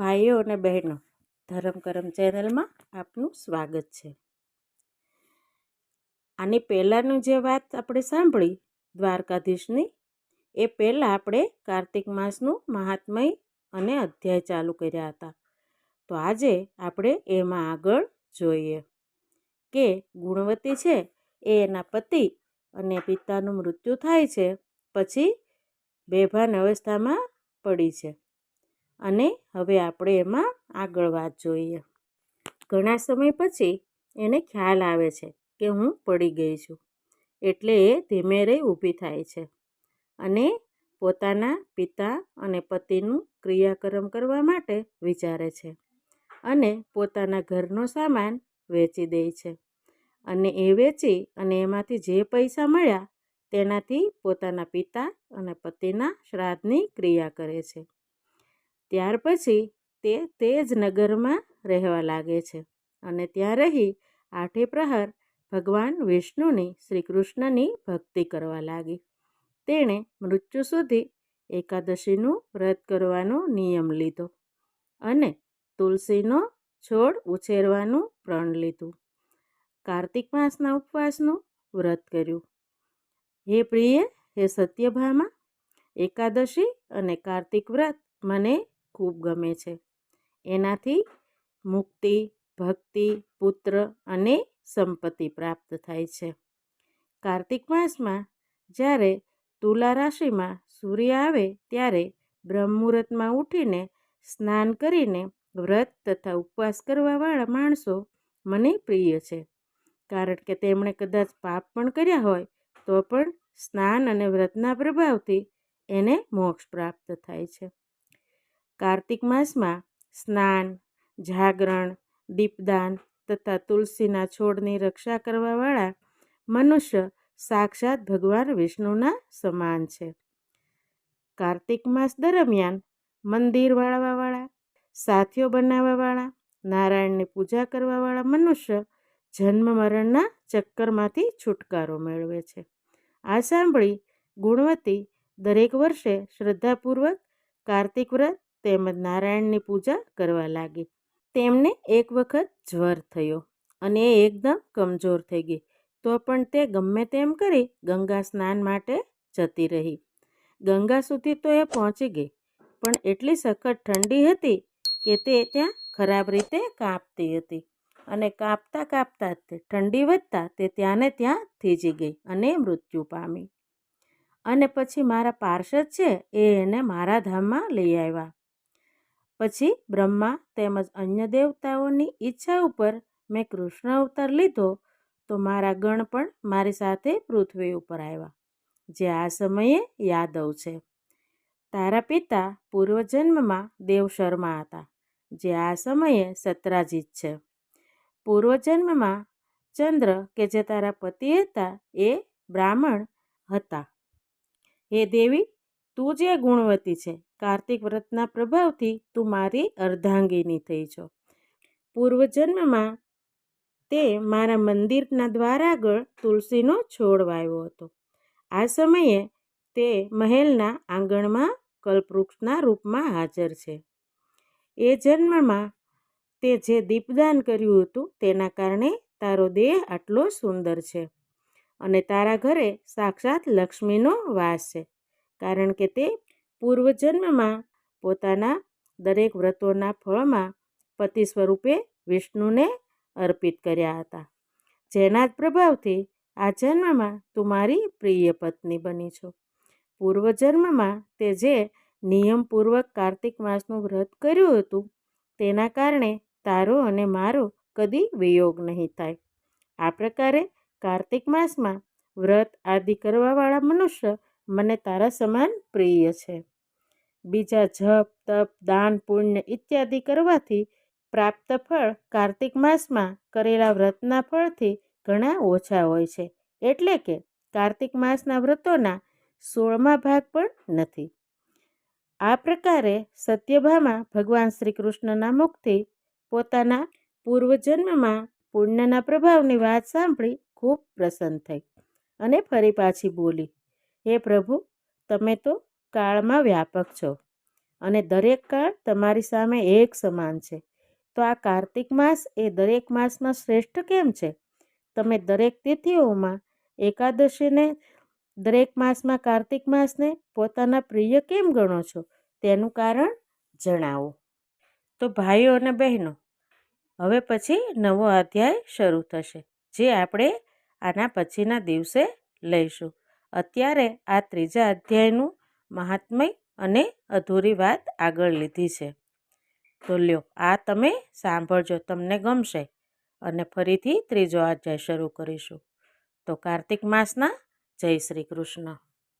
ભાઈઓ અને બહેનો, ધરમ કરમ ચેનલમાં આપનું સ્વાગત છે. આની પહેલાંનું જે વાત આપણે સાંભળી, દ્વારકાધીશની, એ પહેલાં આપણે કાર્તિક માસનું મહાત્મય અને અધ્યાય ચાલુ કર્યા હતા. તો આજે આપણે એમાં આગળ જોઈએ કે ગુણવતી છે એ એના પતિ અને પિતાનું મૃત્યુ થાય છે, પછી બેભાન અવસ્થામાં પડી છે. અને હવે આપણે એમાં આગળ વાત જોઈએ. ઘણા સમય પછી એને ખ્યાલ આવે છે કે હું પડી ગઈ છું, એટલે એ ધીમે રહી ઊભી થાય છે અને પોતાના પિતા અને પતિનું ક્રિયાકર્મ કરવા માટે વિચારે છે અને પોતાના ઘરનો સામાન વેચી દે છે અને એ વેચી અને એમાંથી જે પૈસા મળ્યા તેનાથી પોતાના પિતા અને પતિના શ્રાદ્ધની ક્રિયા કરે છે. ત્યાર પછી તે તે જ નગરમાં રહેવા લાગે છે અને ત્યાં રહી આઠે પ્રહર ભગવાન વિષ્ણુની શ્રી કૃષ્ણની ભક્તિ કરવા લાગી. તેણે મૃત્યુ સુધી એકાદશીનું વ્રત કરવાનો નિયમ લીધો અને તુલસીનો છોડ ઉછેરવાનું પ્રણ લીધું. કાર્તિક માસના ઉપવાસનું વ્રત કર્યું. હે પ્રિય, હે સત્યભામા, એકાદશી અને કાર્તિક વ્રત મને ખૂબ ગમે છે. એનાથી મુક્તિ, ભક્તિ, પુત્ર અને સંપત્તિ પ્રાપ્ત થાય છે. કાર્તિક માસમાં જ્યારે તુલા રાશિમાં સૂર્ય આવે ત્યારે બ્રહ્મુહૂર્તમાં ઉઠીને સ્નાન કરીને વ્રત તથા ઉપવાસ કરવાવાળા માણસો મને પ્રિય છે. કારણ કે તેમણે કદાચ પાપ પણ કર્યા હોય તો પણ સ્નાન અને વ્રતના પ્રભાવથી એને મોક્ષ પ્રાપ્ત થાય છે. કાર્તિક માસમાં સ્નાન, જાગરણ, દીપદાન તથા તુલસીના છોડની રક્ષા કરવાવાળા મનુષ્ય સાક્ષાત ભગવાન વિષ્ણુના સમાન છે. કાર્તિક માસ દરમિયાન મંદિર વાળવાવાળા, સાથીઓ બનાવવાવાળા, નારાયણની પૂજા કરવાવાળા મનુષ્ય જન્મ મરણના ચક્કરમાંથી છુટકારો મેળવે છે. આ સાંભળી ગુણવતી દરેક વર્ષે શ્રદ્ધાપૂર્વક કાર્તિક વ્રત તેમજ નારાયણની પૂજા કરવા લાગી. તેમને એક વખત જ્વર થયો અને એ એકદમ કમજોર થઈ ગઈ. તો પણ તે ગમે તેમ કરી ગંગા સ્નાન માટે જતી રહી. ગંગા સુધી તો એ પહોંચી ગઈ, પણ એટલી સખત ઠંડી હતી કે તે ત્યાં ખરાબ રીતે કાંપતી હતી અને કાપતા કાપતા ઠંડી વધતા તે ત્યાંને ત્યાં થીજી ગઈ અને મૃત્યુ પામી. અને પછી મારા પાર્ષદ છે એ એને મારા ધામમાં લઈ આવ્યા. પછી બ્રહ્મા તેમજ અન્ય દેવતાઓની ઈચ્છા ઉપર મેં કૃષ્ણ અવતાર લીધો, તો મારા ગણ પણ મારી સાથે પૃથ્વી ઉપર આવ્યા, જે આ સમયે યાદવ છે. તારા પિતા પૂર્વજન્મમાં દેવશર્મા હતા, જે આ સમયે સત્રાજીત છે. પૂર્વજન્મમાં ચંદ્ર કે જે તારા પતિ હતા એ બ્રાહ્મણ હતા. હે દેવી, તું જે ગુણવતી છે કાર્તિક વ્રતના પ્રભાવથી તું મારી અર્ધાંગીની થઈ છો પૂર્વજન્મમાં તે મારા મંદિરના દ્વાર આગળ તુલસીનો છોડ વાવ્યો હતો. આ સમયે તે મહેલના આંગણમાં કલ્પવૃક્ષના રૂપમાં હાજર છે. એ જન્મમાં તે જે દીપદાન કર્યું હતું તેના કારણે તારો દેહ આટલો સુંદર છે અને તારા ઘરે સાક્ષાત લક્ષ્મીનો વાસ છે. કારણ કે તે પૂર્વજન્મમાં પોતાના દરેક વ્રતોના ફળમાં પતિ સ્વરૂપે વિષ્ણુને અર્પિત કર્યા હતા. જેના જ પ્રભાવથી આ જન્મમાં તું મારી પ્રિય પત્ની બની છો. પૂર્વજન્મમાં તે જે નિયમપૂર્વક કાર્તિક માસનું વ્રત કર્યું હતું, તેના કારણે તારો અને મારો કદી વિયોગ નહીં થાય. આ પ્રકારે કાર્તિક માસમાં વ્રત આદિ કરવાવાળા મનુષ્ય મને તારા સમાન પ્રિય છે. બીજા જપ, તપ, દાન, પુણ્ય ઇત્યાદિ કરવાથી પ્રાપ્ત ફળ કાર્તિક માસમાં કરેલા વ્રતના ફળથી ઘણા ઓછા હોય છે. એટલે કે કાર્તિક માસના વ્રતોના સોળમા ભાગ પણ નથી. આ પ્રકારે સત્યભામાં ભગવાન શ્રી કૃષ્ણના મુખથી પોતાના પૂર્વજન્મમાં પુણ્યના પ્રભાવની વાત સાંભળી ખૂબ પ્રસન્ન થઈ અને ફરી પાછી બોલી. હે પ્રભુ, તમે તો કાળમાં વ્યાપક છો અને દરેક કાળ તમારી સામે એક સમાન છે. તો આ કાર્તિક માસ એ દરેક માસમાં શ્રેષ્ઠ કેમ છે? તમે દરેક તિથિઓમાં એકાદશીને, દરેક માસમાં કાર્તિક માસને પોતાના પ્રિય કેમ ગણો છો? તેનું કારણ જણાવો. તો ભાઈઓ અને બહેનો, હવે પછી નવો અધ્યાય શરૂ થશે, જે આપણે આના પછીના દિવસે લઈશું. અત્યારે આ ત્રીજા અધ્યાયનું મહાત્મય અને અધૂરી વાત આગળ લીધી છે. તો લ્યો, આ તમે સાંભળજો, તમને ગમશે. અને ફરીથી ત્રીજો અધ્યાય શરૂ કરીશું. તો કાર્તિક માસના જય શ્રી કૃષ્ણ.